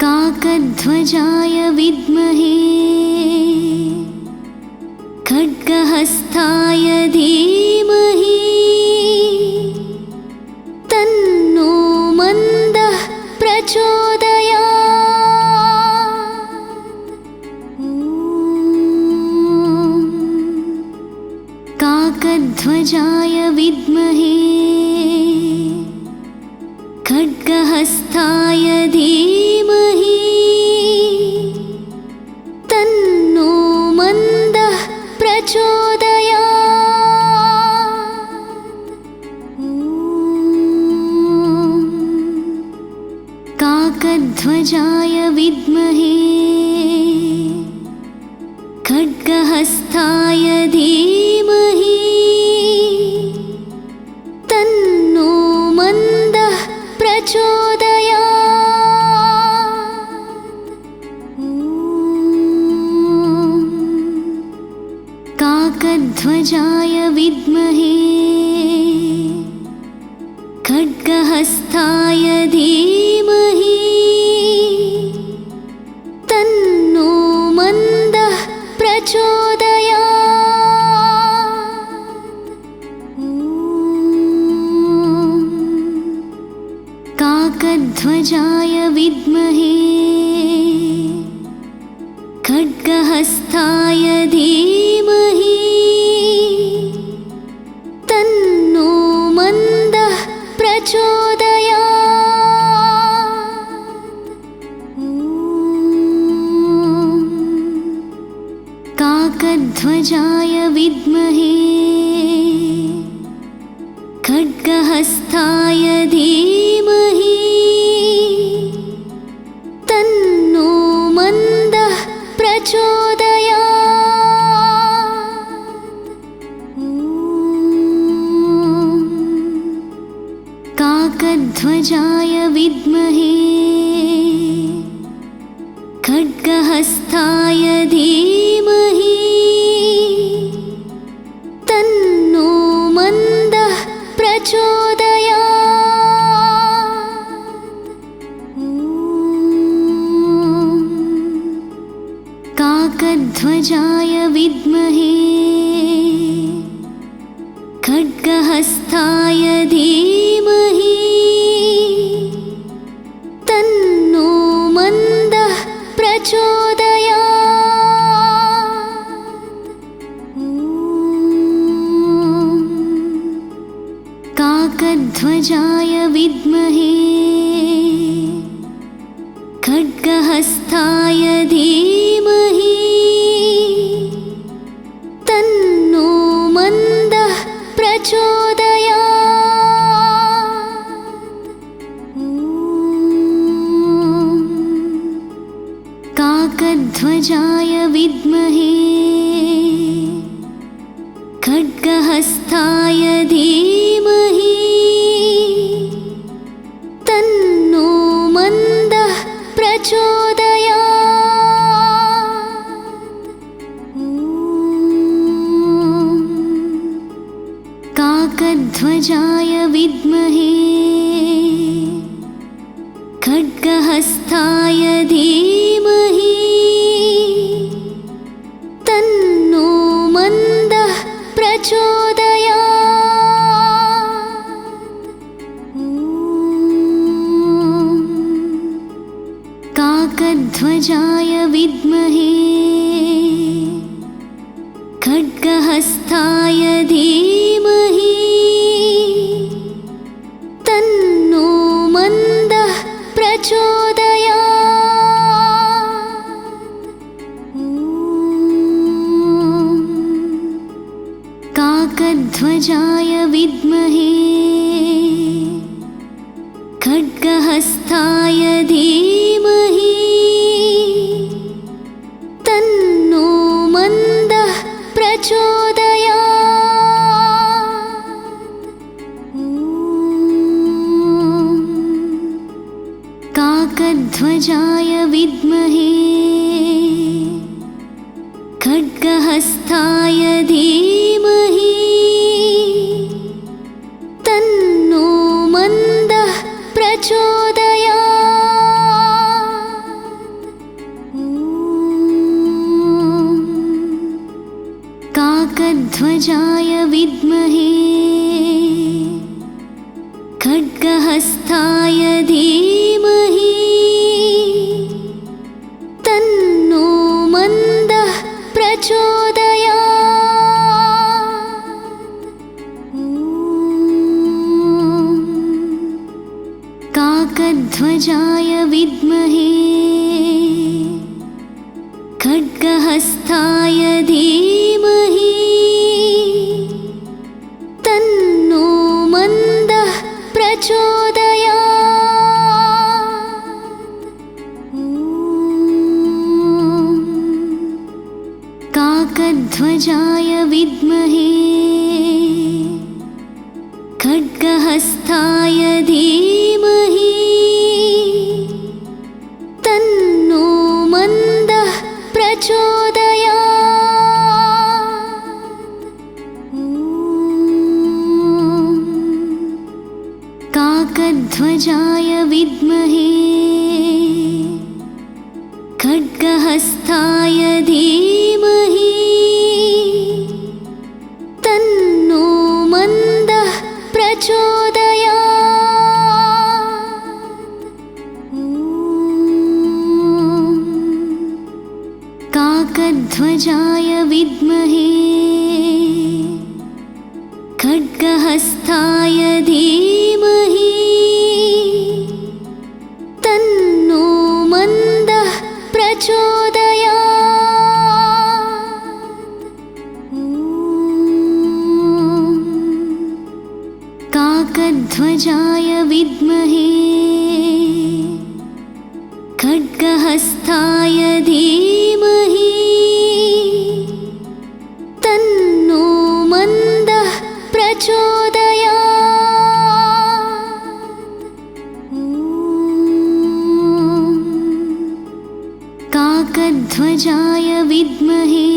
काकध्वजाय विद्महे खड्गहस्ताय धीमहि तन्नो मन्दः प्रचोदया काकध्वजाय विद्महे काकध्वजाय विद्महे खड्गहस्ताय धीमहि तन्नो मन्दः प्रचोदया काकध्वजाय विद्महे खड्गहस्ताय धीमहि काकध्वजाय विद्महे खड्गहस्ताय धीमहि तन्नो मन्दः प्रचोदया काकध्वजाय विद्महे खड्गहस्ताय धीमहि काकध्वजाय विद्महे खड्गहस्ताय धीमहि तन्नो मन्दः प्रचोदया काकध्वजाय विद्महे खड्गहस्ताय धीमहि काकध्वजाय विद्महे खड्गहस्ताय धीमहि काकध्वजाय विद्महे। खड्गहस्ताय धीमहि। तन्नो मन्दः प्रचोदया काकध्वजाय विद्महे। खड्गहस्ताय धीमहि काकध्वजाय विद्महे। खड्गहस्ताय धीमहि। तन्नो मन्दः प्रचोदया काकध्वजाय विद्महे। खड्गहस्ताय धीमहि काकध्वजाय विद्महे। खड्गहस्ताय धीमहि। तन्नो मन्दः काकध्वजाय विद्महे। खड्गहस्ताय धीमहि काकध्वजाय विद्महे। खड्गहस्ताय धीमहि। तन्नो मन्दः प्रचोदयात् खड्गहस्ताय धीमहि। तन्नो मन्दः प्रचोदयात्। काकध्वजाय विद्महे। खड्गहस्ताय धीमहि प्रचोदयात् काकध्वजाय विद्महे। खड्गहस्ताय काकध्वजाय विद्महे। खड्गहस्ताय धीमहि। तन्नो मन्दः प्रचोदयात्। काकध्वजाय विद्महे